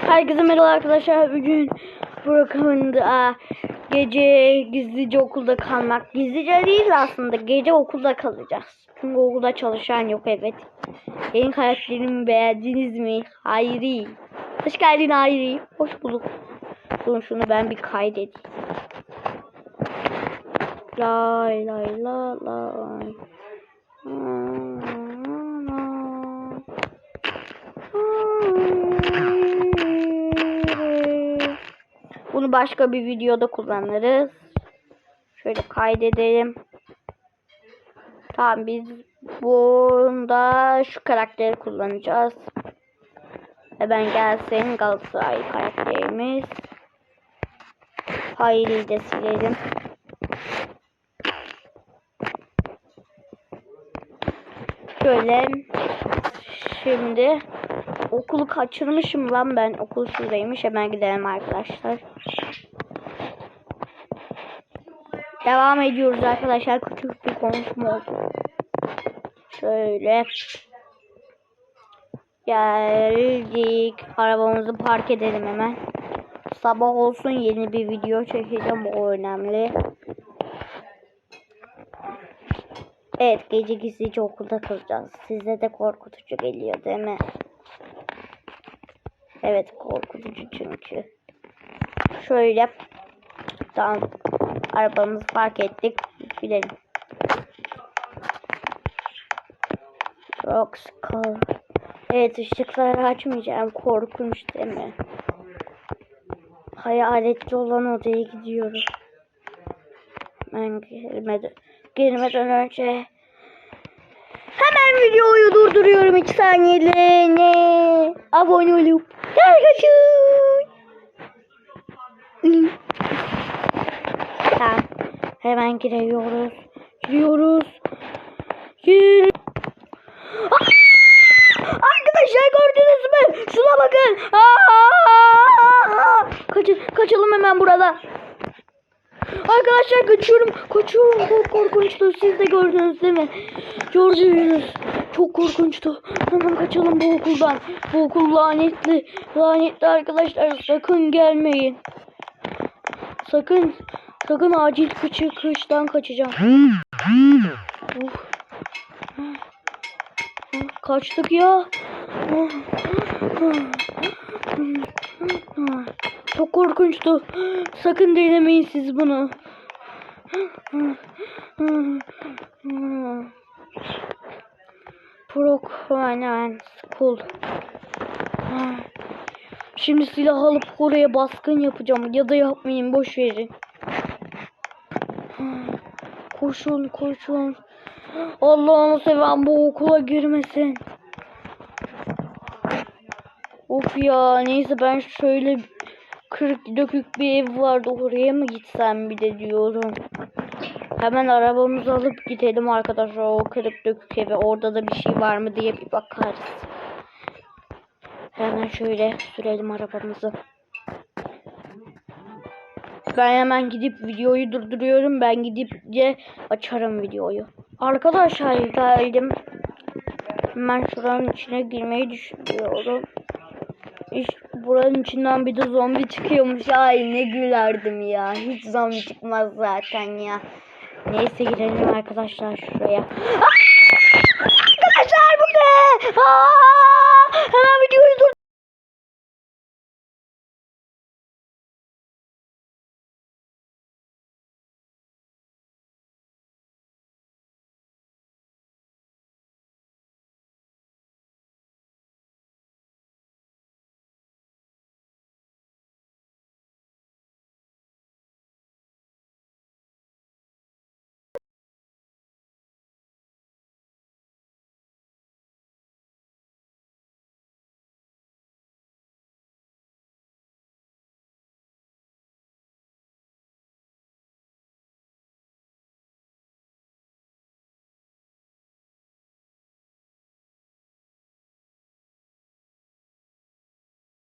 Herkese merhaba arkadaşlar. Bugün programında gece gizlice okulda kalmak. Gizlice değil aslında. Gece okulda kalacağız. Çünkü okulda çalışan yok evet. Benim karakterimi beğendiniz mi? Hayri. Hoş geldin Hayri. Hoş bulduk. Durun şunu ben bir kaydedeyim. Lay lay la lay. Başka bir videoda kullanırız. Şöyle kaydedelim. Tamam biz bunda şu karakteri kullanacağız. Hemen gelsin Galatasaray karakterimiz. Hayri'yi de silelim. Şöyle şimdi okulu kaçırmışım lan ben. Okul şuradaymış. Hemen gidelim arkadaşlar. Devam ediyoruz arkadaşlar. Küçük bir konuşma oldu. Şöyle. Geldik. Arabamızı park edelim hemen. Sabah olsun yeni bir video çekeceğim. O önemli. Evet gece gizlice okulda kalacağız. Size de korkutucu geliyor değil mi? Evet korkutucu çünkü. Şöyle. Tamam. Arabamızı park ettik. Gidelim. Çok sıkıl. Evet ışıkları açmayacağım. Korkunç değil mi? Hayaletli olan odaya gidiyorum. Ben girmeden, girmeden önce hemen videoyu durduruyorum 2 saniyeliğine. Abone olup like açın. Tamam. Hemen giriyoruz. Giriyoruz. Gir. Arkadaşlar gördünüz mü? Şuna bakın. Kaçın, kaçalım hemen burada. Arkadaşlar kaçıyorum. Kaçıyorum. Çok korkunçtu. Siz de gördünüz değil mi? Gördünüz. Çok korkunçtu. Hemen kaçalım bu okuldan. Bu okul lanetli. Lanetli arkadaşlar. Sakın gelmeyin. Sakın. Sakın acil kıçı kıştan kaçacağım. Uf. Kaçtık ya. Çok korkunçtu. Sakın denemeyin siz bunu. Procurement School. Şimdi silah alıp oraya baskın yapacağım. Ya da yapmayayım boş verin. Koşun koşun. Allah'ını seven bu okula girmesin. Of ya neyse ben şöyle kırık dökük bir ev vardı oraya mı gitsem bir de diyorum. Hemen arabamızı alıp gidelim arkadaşlar o kırık dökük eve orada da bir şey var mı diye bir bakarız. Hemen şöyle sürelim arabamızı. Ben hemen gidip videoyu durduruyorum. Ben gidipce açarım videoyu. Arkadaşlar geldim. Hemen şuranın içine girmeyi düşünüyorum. İşte buranın içinden bir de zombi çıkıyormuş. Ay ne gülerdim ya. Hiç zombi çıkmaz zaten ya. Neyse girelim arkadaşlar şuraya. Arkadaşlar bu ne? Aa! Hemen videoyu